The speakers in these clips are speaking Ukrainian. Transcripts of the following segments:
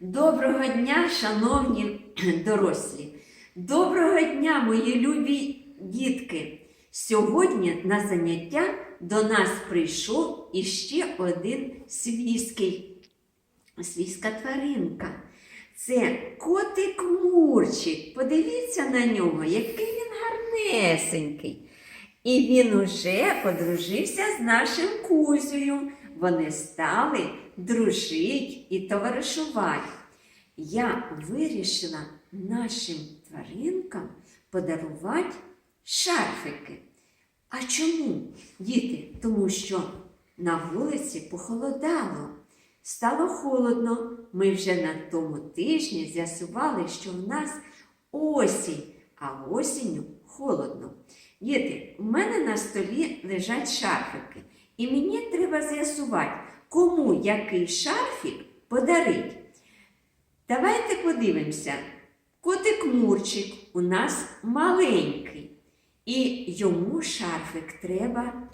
Доброго дня, шановні дорослі! Доброго дня, мої любі дітки! Сьогодні на заняття до нас прийшов іще один свійський, свійська тваринка. Це котик Мурчик. Подивіться на нього, який він гарнесенький. І він уже подружився з нашим Кузею. Вони стали дружить і товаришувати. Я вирішила нашим тваринкам подарувати шарфики. А чому, діти? Тому що на вулиці похолодало. Стало холодно. Ми вже на тому тижні з'ясували, що в нас осінь, а осінню холодно. Діти, у мене на столі лежать шарфики, і мені треба з'ясувати, кому який шарфік подарить. Давайте подивимося. Котик Мурчик у нас маленький, і йому шарфик треба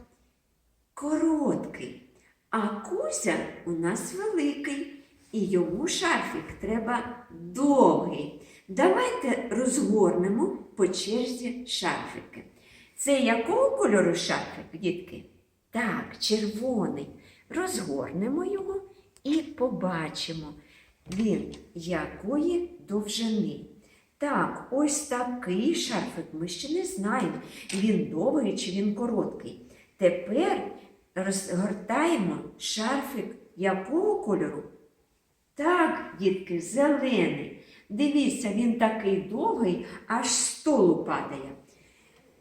короткий. А Кузя у нас великий, і йому шарфік треба довгий. Давайте розгорнемо по черзі шарфики. Це якого кольору шарфик, дітки? Так, червоний. Розгорнемо його і побачимо, він якої довжини. Так, ось такий шарфик ми ще не знаємо, він довгий чи він короткий. Тепер розгортаємо шарфик якого кольору? Так, дітки, зелений. Дивіться, він такий довгий, аж столу падає.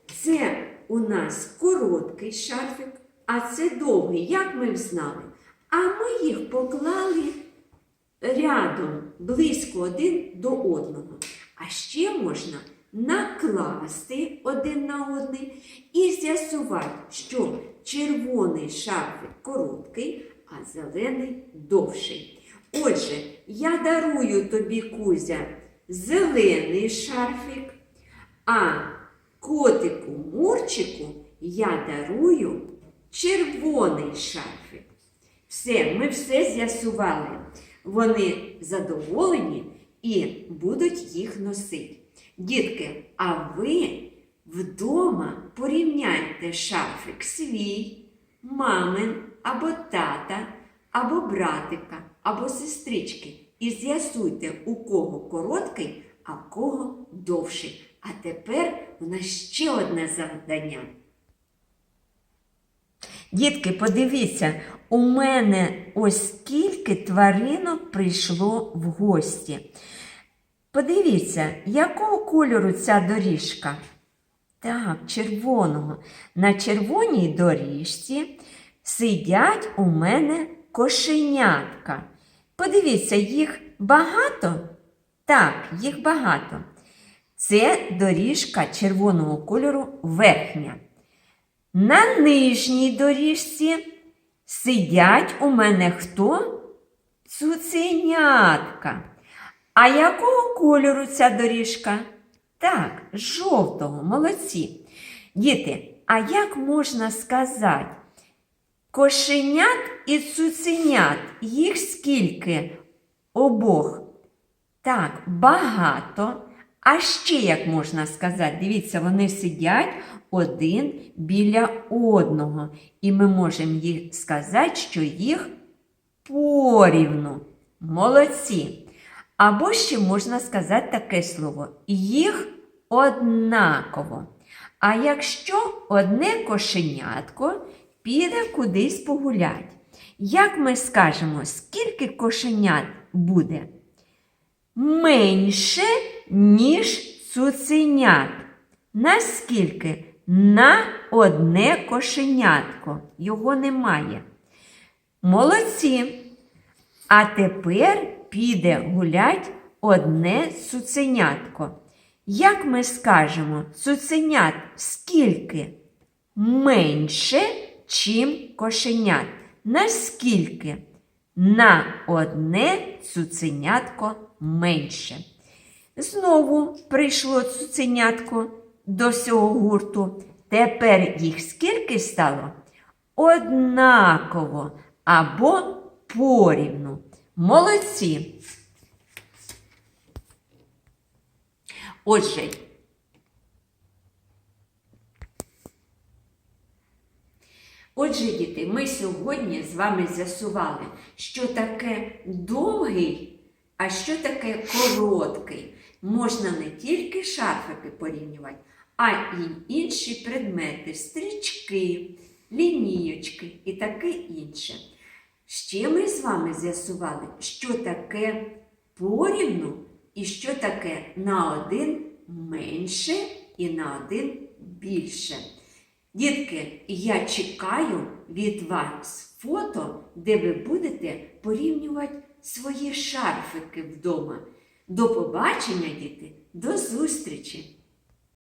Це у нас короткий шарфик, а це довгий, як ми знали. А ми їх поклали рядом, близько один до одного. А ще можна накласти один на один і з'ясувати, що червоний шарфик короткий, а зелений довший. Отже, я дарую тобі, Кузя, зелений шарфик, а котику Мурчику я дарую червоний шарфик. Все, ми все з'ясували. Вони задоволені і будуть їх носити. Дітки, а ви вдома порівняйте шарфик свій, мамин або тата, або братика, або сестрички. І з'ясуйте, у кого короткий, а кого довший. А тепер у нас ще одне завдання. Дітки, подивіться, у мене ось скільки тваринок прийшло в гості. Подивіться, якого кольору ця доріжка? Так, червоного. На червоній доріжці сидять у мене кошенятка. Подивіться, їх багато? Так, їх багато. Це доріжка червоного кольору верхня. На нижній доріжці сидять у мене хто? Цуценятка. А якого кольору ця доріжка? Так, жовтого, молодці. Діти, а як можна сказати? Кошенят і цуценят, їх скільки обох? Так, багато. А ще як можна сказати, дивіться, вони сидять один біля одного. І ми можемо їх сказати, що їх порівну. Молодці. Або ще можна сказати таке слово їх однаково. А якщо одне кошенятко піде кудись погулять, як ми скажемо, скільки кошенят буде? Менше, ніж цуценят. Наскільки? На одне кошенятко. Його немає. Молодці. А тепер піде гулять одне цуценятко. Як ми скажемо, цуценят скільки? Менше, чим кошенят. Наскільки? На одне цуценятко менше. Знову прийшло цуценятко до всього гурту. Тепер їх скільки стало? Однаково або порівну. Молодці. Отже, Отже, діти, ми сьогодні з вами з'ясували, що таке довгий а що таке короткий. Можна не тільки шарфики порівнювати, а й інші предмети, стрічки, лінієчки і таке інше. Ще ми з вами з'ясували, що таке порівну і що таке на один менше і на один більше. Дітки, я чекаю від вас фото, де ви будете порівнювати свої шарфики вдома. До побачення, діти, до зустрічі!